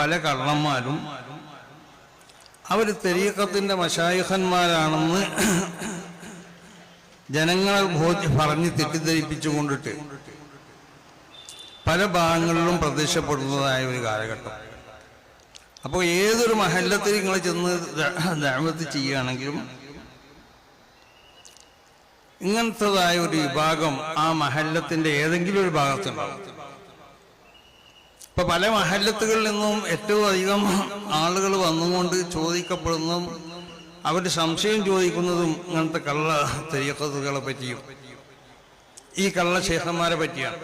പല കള്ളന്മാരും അവർ തെരീക്കത്തിന്റെ മഷായുഹന്മാരാണെന്ന് ജനങ്ങളെ ബോധ്യ പറഞ്ഞ് തെറ്റിദ്ധരിപ്പിച്ചു കൊണ്ടിട്ട് പല ഭാഗങ്ങളിലും പ്രത്യക്ഷപ്പെടുന്നതായ ഒരു കാലഘട്ടം. അപ്പോൾ ഏതൊരു മഹല്ലത്തിൽ നിങ്ങൾ ചെന്ന് ദാമത്ത് ചെയ്യുകയാണെങ്കിലും ഇങ്ങനത്തതായ ഒരു വിഭാഗം ആ മഹല്ലത്തിന്റെ ഏതെങ്കിലും ഒരു ഭാഗത്തുണ്ടാവും. ഇപ്പൊ പല മഹല്ലത്തുകളിൽ നിന്നും ഏറ്റവും അധികം ആളുകൾ വന്നുകൊണ്ട് ചോദിക്കപ്പെടുന്നതും അവർ സംശയം ചോദിക്കുന്നതും ഇങ്ങനത്തെ കള്ള തെയ്യക്കത്തുകളെ പറ്റിയും ഈ കള്ള ശേഖന്മാരെ പറ്റിയാണ്.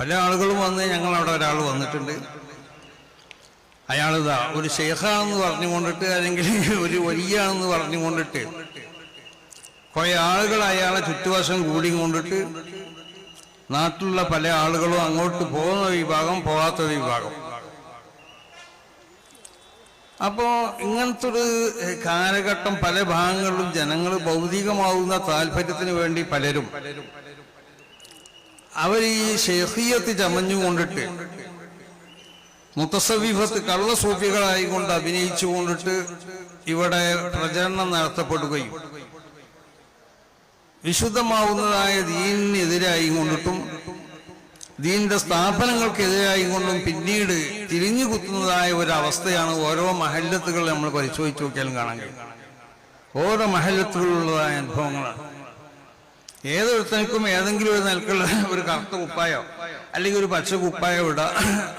പല ആളുകളും വന്ന് ഞങ്ങളവിടെ ഒരാൾ വന്നിട്ടുണ്ട്. അയാളിതാ ഒരു ശേഖാണെന്ന് പറഞ്ഞു കൊണ്ടിട്ട് അല്ലെങ്കിൽ ഒരു വലിയാണെന്ന് പറഞ്ഞുകൊണ്ടിട്ട് കുറെ ആളുകൾ അയാളെ ചുറ്റുവശം കൂടി കൊണ്ടിട്ട് നാട്ടിലുള്ള പല ആളുകളും അങ്ങോട്ട് പോകുന്ന വിഭാഗം പോകാത്ത വിഭാഗം. അപ്പോ ഇങ്ങനത്തെ ഒരു കാലഘട്ടം പല ഭാഗങ്ങളിലും ജനങ്ങൾ ഭൗതികമാവുന്ന താല്പര്യത്തിന് വേണ്ടി പലരും. അവർ ഈ ഷെഹിയത്ത് ചമഞ്ഞുകൊണ്ടിട്ട് മുത്തസവീഫത്ത് കള്ളസൂഫികളായിക്കൊണ്ട് കൊണ്ട് അഭിനയിച്ചുകൊണ്ടിട്ട് ഇവിടെ പ്രചരണം നടത്തപ്പെടുകയും വിശുദ്ധമാവുന്നതായ ദീനിനെതിരായി കൊണ്ടിട്ടും ദീനിന്റെ സ്ഥാപനങ്ങൾക്കെതിരായി കൊണ്ടും പിന്നീട് തിരിഞ്ഞു കുത്തുന്നതായ ഒരു അവസ്ഥയാണ് ഓരോ മഹല്ലത്തുകൾ നമ്മൾ പരിശോധിച്ച് നോക്കിയാലും കാണാൻ കഴിയും. ഓരോ മഹല്ലത്തുകളിലുള്ളതായ അനുഭവങ്ങളാണ്. ഏതൊരുത്തനിക്കും ഏതെങ്കിലും ഒരു നിലക്കുള്ള ഒരു കറുത്ത കുപ്പായോ അല്ലെങ്കിൽ ഒരു പച്ച കുപ്പായോ ഇടാം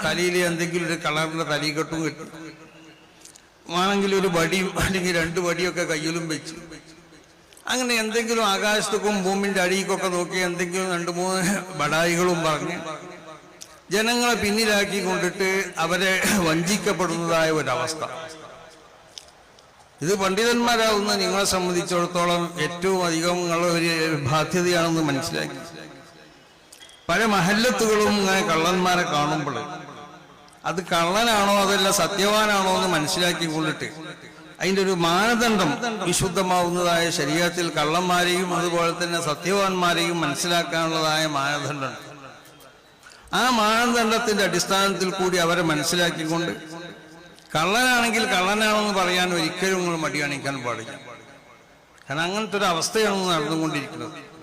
തലയിൽ എന്തെങ്കിലും ഒരു കളറിന്റെ തലീകെട്ടും കിട്ടും ആണെങ്കിൽ ഒരു വടിയും അല്ലെങ്കിൽ രണ്ട് വടിയൊക്കെ കയ്യിലും വെച്ച് അങ്ങനെ എന്തെങ്കിലും ആകാശത്തേക്കും ഭൂമിന്റെ അടിയിക്കൊക്കെ നോക്കി എന്തെങ്കിലും രണ്ട് മൂന്ന് ബടായികളും പറഞ്ഞ് ജനങ്ങളെ പിന്നിലാക്കി കൊണ്ടിട്ട് അവരെ വഞ്ചിക്കപ്പെടുന്നതായ ഒരവസ്ഥ. ഇത് പണ്ഡിതന്മാരാവുന്ന നിങ്ങളെ സംബന്ധിച്ചിടത്തോളം ഏറ്റവും അധികം നിങ്ങളുടെ ഒരു ബാധ്യതയാണെന്ന് മനസ്സിലാക്കി. പല മഹല്ലത്തുകളും ഇങ്ങനെ കള്ളന്മാരെ കാണുമ്പോൾ അത് കള്ളനാണോ അതല്ല സത്യവാനാണോ എന്ന് മനസ്സിലാക്കി കൊണ്ടിട്ട് അതിന്റെ ഒരു മാനദണ്ഡം വിശുദ്ധമാവുന്നതായ ശരീരത്തിൽ കള്ളന്മാരെയും അതുപോലെ തന്നെ സത്യവാന്മാരെയും മനസ്സിലാക്കാനുള്ളതായ മാനദണ്ഡം. ആ മാനദണ്ഡത്തിന്റെ അടിസ്ഥാനത്തിൽ കൂടി അവരെ മനസ്സിലാക്കിക്കൊണ്ട് കള്ളനാണെങ്കിൽ കള്ളനാണെന്ന് പറയാൻ ഒരിക്കലും നിങ്ങൾ മടി കാണിക്കാൻ പാടില്ല. കാരണം അങ്ങനത്തെ ഒരു അവസ്ഥയാണ് നടന്നുകൊണ്ടിരിക്കുന്നത്.